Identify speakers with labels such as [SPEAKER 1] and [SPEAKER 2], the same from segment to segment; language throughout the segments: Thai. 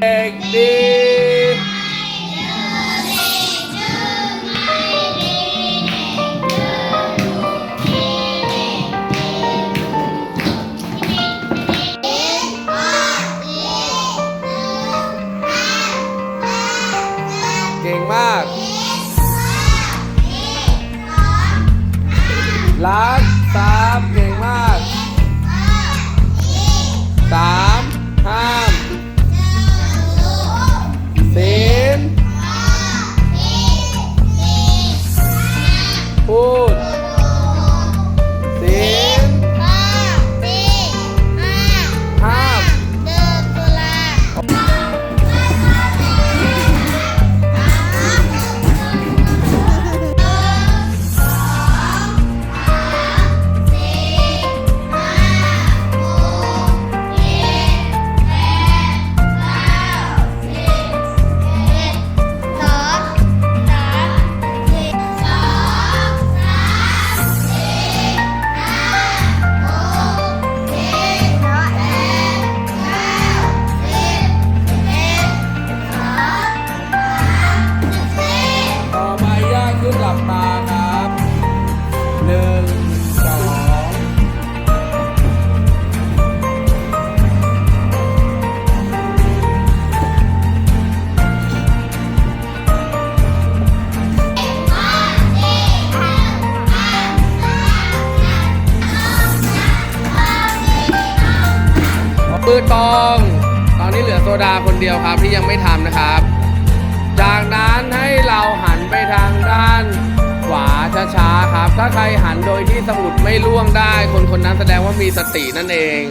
[SPEAKER 1] เด็กดีเก่งมากรักสามเก่งากขึ้นหลับตาครับหนึ่งสองมือตอง ตอนนี้เหลือโซดาคนเดียวครับที่ยังไม่ทำนะครับ จากนั้นให้เราหันไปทางด้าน ช้าครับ ถ้าใครหันโดยที่สมุดไม่ล่วงได้ คนคนนั้นแสดงว่ามีสตินั่นเอง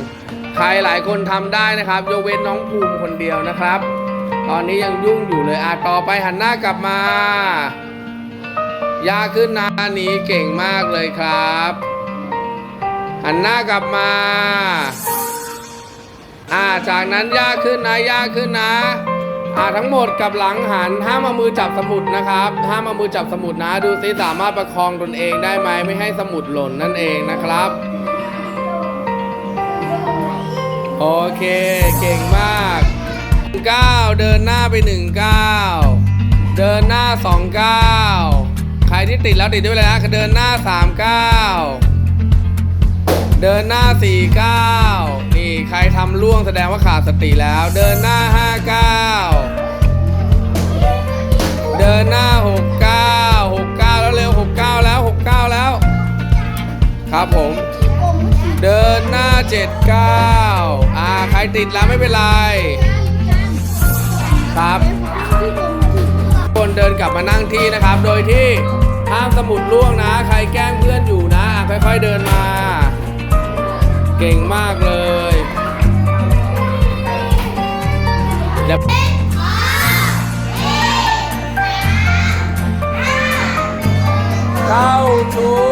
[SPEAKER 1] ใครหลายคนทำได้นะครับ ยกเว้นน้องภูมิคนเดียวนะครับ ตอนนี้ยังยุ่งอยู่เลยอะต่อไปหันหน้ากลับมายาขึ้นนะอันนี้เก่งมากเลยครับ หันหน้ากลับมา อ่าจากนั้นยาขึ้นนะยาขึ้นนะ อ่าทั้งหมดกับหลังหันห้ามเอามือจับสมุดนะครับห้ามเอามือจับสมุดนะ ดูซิสามารถประคองตนเองได้ไหมไม่ให้สมุดหล่นนั่นเองนะครับโอเคเก่งมาก9เดินหน้าไป1ก้าเดินหน้า2ก้าใครที่ติดแล้วติดด้วยเลยนะเดินหน้า3ก้าเดินหน้า4ก้า นี่ใครทำล่วงแสดงว่าขาดสติแล้ว เดินหน้า5ก้าเดินหน้า6ก้าว6ก้าแล้วเร็ว6ก้าแล้ว6ก้าแล้ว ครับผม เดินหน้า7ก้าอ่า ใครติดแล้วไม่เป็นไร ครับคนเดินกลับมานั่งที่นะครับ โดยที่ห้ามสมุดล่วงนะ ใครแกล้งเพื่อนอยู่นะอะค่อยๆเดินมา เก่งมากเลย เดี๋ยวเข้าชู